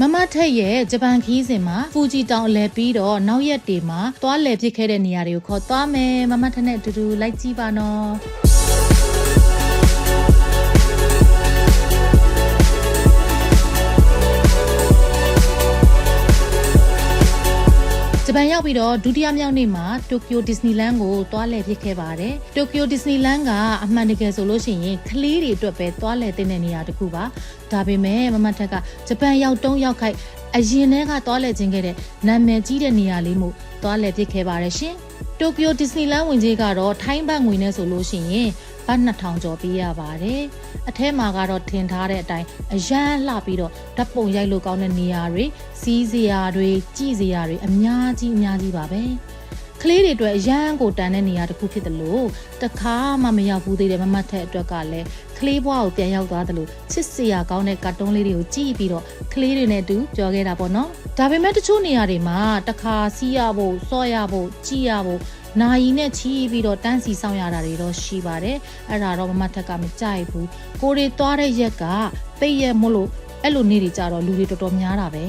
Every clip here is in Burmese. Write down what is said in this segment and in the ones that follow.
မမထက်ရဲ့ဂျပန်ခီးစဉ်မှာဖူဂျီတောင်အလဲပြီးတော့နောက်ရက်တွေမှာသွားလဲဖြစ်ခဲ့တဲ့နေရာတွေကိုခေါ်သွားမယ်မမထက်နဲ့အတူတူလိုက်ကြည့်ပါနော် ပန်ရောက်ပြီးတော့ဒုတိယမြောက်နေ့မှာတိုကျိုဒီဇနီလန်းကိုသွားလည်ဖြစ်ခဲ့ပါတယ်။တိုကျိုဒီဇနီလန်းကအမှန်တကယ်ဆိုလို့ရှိရင်ကလေးတွေအတွက်ပဲသွားလည်တဲ့နေရာတစ်ခုပါ။ဒါပေမဲ့မမထက်ကဂျပန်ရောက်တုံးရောက်ခိုက်အရင်တည်းကသွားလည်ခြင်းခဲ့တဲ့နာမည်ကြီးတဲ့နေရာလေးမို့သွားလည်ဖြစ်ခဲ့ပါတယ်ရှင်။တိုကျိုဒီဇနီလန်းဝင်ကြီးကတော့ထိုင်းဘတ်ငွေနဲ့ဆိုလို့ရှိရင် ဘတ်2000ကျော်ပေးရပါတယ်။အထဲမှာကတော့ထင်ထားတဲ့အတိုင်းအရန်လှပြီးတော့ဓာတ်ပုံရိုက်လို့ကောင်းတဲ့နေရာတွေစီးစရာတွေကြည့်စရာတွေအများကြီးအများကြီးပါပဲ။ကလေးတွေအတွက်အရန်ကိုတန်တဲ့နေရာတစ်ခုဖြစ်တယ်လို့တခါမှမရောက်ဘူးသေးတယ်မမတ်ထက်အတွက်ကလည်းကလေးဘွားကိုပြန်ရောက်သွားတယ်လို့ချစ်စရာကောင်းတဲ့ကာတွန်းလေးတွေကိုကြည့်ပြီးတော့ကလေးတွေနဲ့အတူကြော်ခဲ့တာပေါ့နော်။ဒါပေမဲ့တချို့နေရာတွေမှာတခါစီးရဖို့စော့ရဖို့ကြည့်ရဖို့ နာယီနဲ့ချီးပြီးတော့တန်းစီဆောင်ရတာတွေတော့ရှိပါတယ်အဲ့ဒါတော့မမထက်ကမကြိုက်ဘူးကိုတွေသွားတဲ့ရက်ကပိတ်ရက်မို့လို့အဲ့လိုနေတွေကြတော့လူတွေတော်တော်များတာပဲ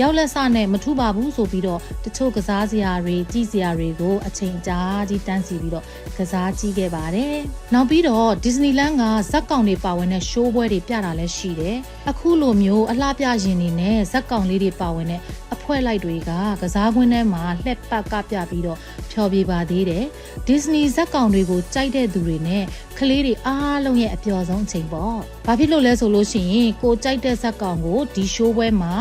ရောက်လက်စနဲ့မထူပါဘူးဆိုပြီးတော့တချို့ကစားစရာတွေကြည့်စရာတွေကိုအချိန်ကြာကြီးတန်းစီပြီးတော့ကစားကြည့်ခဲ့ပါတယ်။နောက်ပြီးတော့ဒီဇနီလန်းကဇက်ကောင်တွေပါဝင်တဲ့ရှိုးပွဲတွေပြတာလည်းရှိတယ်။အခုလိုမျိုးအလှပြရင်တွေနဲ့ဇက်ကောင်လေးတွေပါဝင်တဲ့အ ဖွဲ့လိုက်တွေကကစားကွင်းထဲမှာလှက်ပတ်ကပြပြီးတော့ဖျော်ပြပါသေးတယ်။ဒီဇနီဇက်ကောင်တွေကိုကြိုက်တဲ့သူတွေနဲ့ကလေးတွေအားလုံးရဲ့အပျော်ဆုံးအချိန်ပေါ့။ဘာဖြစ်လို့လဲဆိုလို့ရှိရင်ကိုကြိုက်တဲ့ဇက်ကောင်ကိုဒီရှိုးပွဲမှာ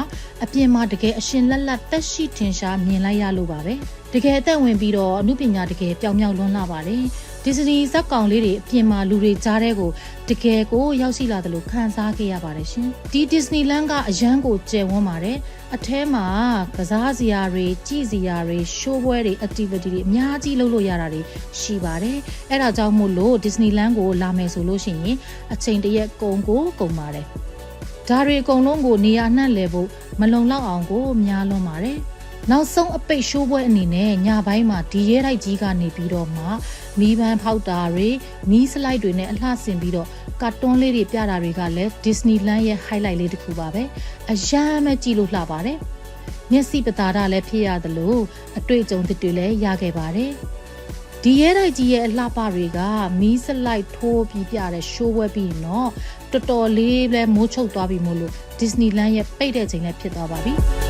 အပြင်မှာတကယ်အရှင်လက်လက်တက်ရှိထင်ရှားမြင်လိုက်ရလို့ပါပဲ။တကယ်အသက်ဝင်ပြီးတော့အမှုပညာတကယ်ပြောင်မြောက်လွန်းလာပါတယ်။ ဒီဇနီဇက်ကောင်လေးတွေအပြင်မှာလူတွေကြားတဲ့ကိုတကယ်ကိုရောက်ရှိလာတယ်လို့ခံစားခဲ့ရပါတယ်ရှင်ဒီဒီဇနီလန်းကအရန်ကိုကျယ်ဝန်းပါတယ်အထဲမှာကစားစရာတွေကြည့်စရာတွေရှိုးပွဲတွေ activity တွေအများကြီးလုပ်လို့ရတာတွေရှိပါတယ်အဲ့ဒါကြောင့်မို့လို့ဒီဇနီလန်းကိုလာမယ်ဆိုလို့ရှိရင်အချိန်တရက်ကုန်ကိုကုန်ပါတယ်ဒါတွေအကုန်လုံးကိုနေရာနှံ့လဲဖို့မလုံလောက်အောင်ကိုများလွန်ပါတယ် နောက်ဆုံးအပိတ်ရှိုးပွဲအနေနဲ့ညပိုင်းမှာဒီရဲတိုက်ကြီးကနေပြီးတော့မှမီးပန်းဖောက်တာတွေမီးစလိုက်တွေနဲ့အလှဆင်ပြီးတော့ကာတွန်းလေးတွေပြတာတွေကလည်း Disneyland ရဲ့ highlight လေးတစ်ခုပါပဲအရမ်းပဲကြည့်လို့လှပါတယ်မျက်စိပတာဒလည်းဖြစ်ရတယ်လို့အတွေ့အကြုံသစ်တွေလည်းရခဲ့ပါတယ်ဒီရဲတိုက်ကြီးရဲ့အလှပတွေကမီးစလိုက်ထိုးပြီးပြတဲ့ show ဝဲပြီးတော့တော်တော်လေးလဲမိုးချုပ်သွားပြီမို့လို့ Disneyland ရဲ့ပိတ်တဲ့ချိန်လည်းဖြစ်သွားပါပြီ။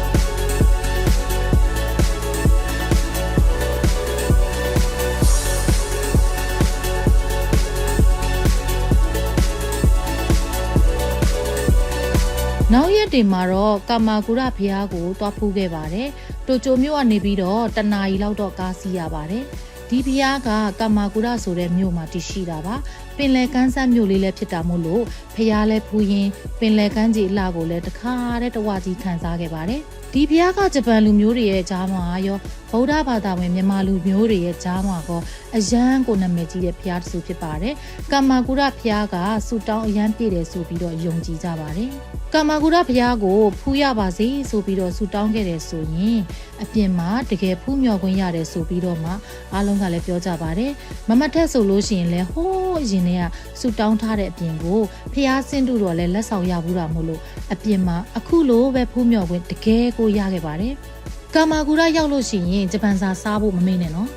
နောက်ရက်တွေမှာတော့ကာမာကူရဘုရားကိုတွားဖူးခဲ့ပါတယ်။တိုကျိုမြို့ကနေပြီးတော့တနာရီလောက်တော့ကားစီးရပါတယ်။ဒီဘုရားကကာမာကူရဆိုတဲ့မြို့မှာတည်ရှိတာပါ။ပင်လယ်ကမ်းစပ်မြို့လေးလည်းဖြစ်တာမို့လို့ဘုရားလည်းဖူးရင်ပင်လယ်ကမ်းခြေအလှကိုလည်းတခါတည်းတဝကြီးခံစားခဲ့ပါတယ်။ဒီဘုရားကဂျပန်လူမျိုးတွေရဲ့ကြားမှာရောဗုဒ္ဓဘာသာဝင်မြန်မာလူမျိုးတွေရဲ့ကြားမှာကောအယမ်းကိုနာမည်ကြီးတဲ့ဘုရားတစ်ဆူဖြစ်ပါတယ်။ကာမာကူရဘုရားကဆူတောင်းအယမ်းပြည့်တယ်ဆိုပြီးတော့ယုံကြည်ကြပါတယ်။ ကာမာကူရဘုရားကိုဖူးရပါစေဆိုပြီးတော့ဆူတောင်းခဲ့တယ်ဆိုရင်အပြင်မှာတကယ်ဖူးမြော်ခွင့်ရတယ်ဆိုပြီးတော့မှအားလုံးကလည်းပြောကြပါတယ်။မမတ်ထက်ဆိုလို့ရှိရင်လည်းဟိုးအရင်တည်းကဆူတောင်းထားတဲ့အပြင်ကိုဘုရားဆင့်တူတော်လည်းလက်ဆောင်ရဘူးတာမို့လို့အပြင်မှာအခုလိုပဲဖူးမြော်ခွင့်တကယ်ကိုရခဲ့ပါတယ်။ကာမာကူရရောက်လို့ရှိရင်ဂျပန်စာစားဖို့မမေ့နဲ့နော်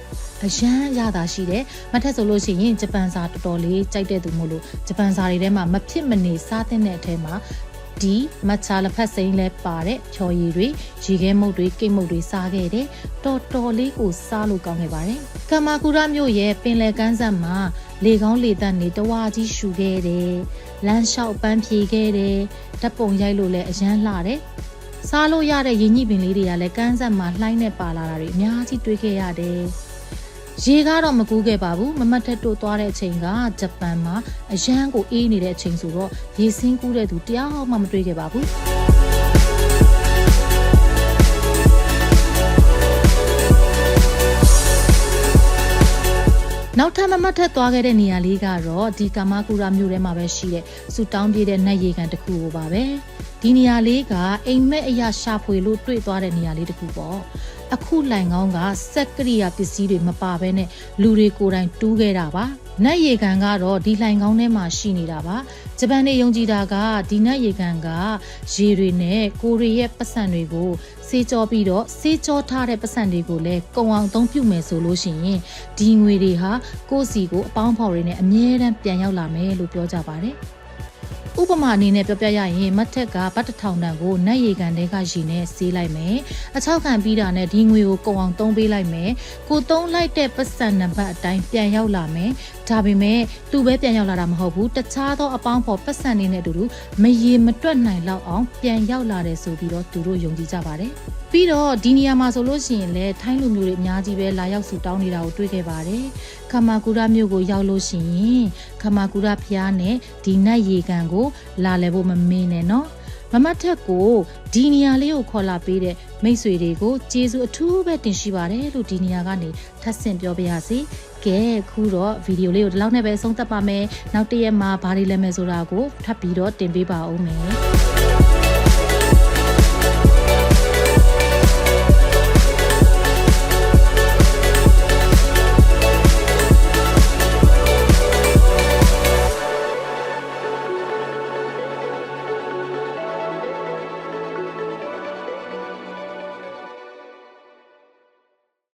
အရန်ရတာရှိတယ်မထက်ဆိုလို့ရှိရင်ဂျပန်စာတော်တော်လေးကြိုက်တဲ့သူမို့လို့ဂျပန်စာတွေထဲမှာမဖြစ်မနေစားတဲ့အထဲမှာ ဒီမချာလက်ဖက်စိမ်းလဲပါတဲ့ချော်ရည်တွေရေခဲမုတ်တွေကိတ်မုတ်တွေစားခဲ့တယ်တော်တော်လေးကိုစားလို့ကောင်းခဲ့ပါတယ်ကမာကူရမြို့ရဲ့ပင်လယ်ကမ်းစပ်မှာလေကောင်းလေတန့်နေတဝါကြီးရှူခဲ့တယ်လမ်းလျှောက်ပန်းဖြေခဲ့တယ်ဓာတ်ပုံရိုက်လို့လည်းအရန်လှတယ်စားလို့ရတဲ့ရင်ညှိပင်လေးတွေကလည်းကန်းဆက်မှာလှိုင်းနဲ့ပါလာတာတွေအများကြီးတွေ့ခဲ့ရတယ်။ ရေကတော့မကူးခဲ့ပါဘူးမမတ်ထက်တို့သွားတဲ့အချိန်ကဂျပန်မှာအရန်ကိုအေးနေတဲ့အချိန်ဆိုတော့ရေစင်းကူးတဲ့သူတယောက်မှမတွေ့ခဲ့ပါဘူး နောက်ထပ်မမတ်ထက်သွားခဲ့တဲ့နေရာလေးကတော့ဒီကာမကူရာမြို့ထဲမှာပဲရှိတဲ့စူတောင်းပြေးတဲ့နတ်ရေကန်တစ်ခုကိုပါပဲဒီနေရာလေးကအိမ်မက်အရာရှာဖွေလို့တွေ့သွားတဲ့နေရာလေးတစ်ခုပေါ့အခုလိုင်ကောင်းကစက်ကရိယာပစ္စည်းတွေမပါဘဲနဲ့လူတွေကိုယ်တိုင်တူးခဲ့တာပါ နတ်ရေကန်ကတော့ဒီလှိုင်ကောင်းထဲမှာရှိနေတာပါဂျပန်နေယုံကြည်တာကဒီနတ်ရေကန်ကရေတွေနဲ့ကိုရီရဲ့ပတ်စံတွေကိုစေးကြောပြီးတော့စေးကြောထားတဲ့ပတ်စံတွေကိုလည်းကုံအောင်အသုံးပြုမယ်ဆိုလို့ရှိရင်ဒီငွေတွေဟာကိုယ့်စီကိုအပေါင်းဖော်တွေနဲ့အမြဲတမ်းပြန်ရောက်လာမယ်လို့ပြောကြပါတယ်ဥပမာအနေနဲ့ပြောပြရရင်မတ်ထက်ကဘတ်တစ်ထောင်တန်ကိုနတ်ရေကန်တဲကရေနဲ့ဆေးလိုက်မယ်အချောက်ခံပြီးတာနဲ့ဒီငွေကိုကုံအောင်သုံးပေးလိုက်မယ်ကိုသုံးလိုက်တဲ့ပတ်စံနံပါတ်အတိုင်းပြန်ရောက်လာမယ် ဒါပေမဲ့သူပဲပြန်ရောက်လာတာမဟုတ်ဘူးတခြားသောအပေါင်းဖော်ပတ်စံနေနဲ့အတူတူမရေမတွက်နိုင်လောက်အောင်ပြန်ရောက်လာတယ်ဆိုပြီးတော့သူတို့ယုံကြည်ကြပါတယ်ပြီးတော့ဒီနေရာမှာဆိုလို့ရှိရင်လည်းထိုင်းလူမျိုးတွေအများကြီးပဲလာရောက်စုတောင်းနေတာကိုတွေ့ခဲ့ပါတယ်ခမာကူရာမြို့ကိုရောက်လို့ရှိရင်ခမာကူရာဖျားနဲ့ဒီနတ်ရေကန်ကိုလာလဲဖို့မမင်းနဲ့နော် မမတ်ထက်ကိုဒီနေရာလေးကိုခေါ်လာပေးတဲ့မိတ်ဆွေတွေကိုကျေးဇူးအထူးပဲတင်ရှိပါတယ်လို့ဒီနေရာကနေထပ်ဆင့်ပြောပြရစီကဲခုတော့ဗီဒီယိုလေးကိုဒီလောက်နဲ့ပဲအဆုံးသတ်ပါမယ်နောက်တစ်ရက်မှာဘာတွေလဲမယ်ဆိုတာကိုထပ်ပြီးတော့တင်ပေးပါဦးမယ်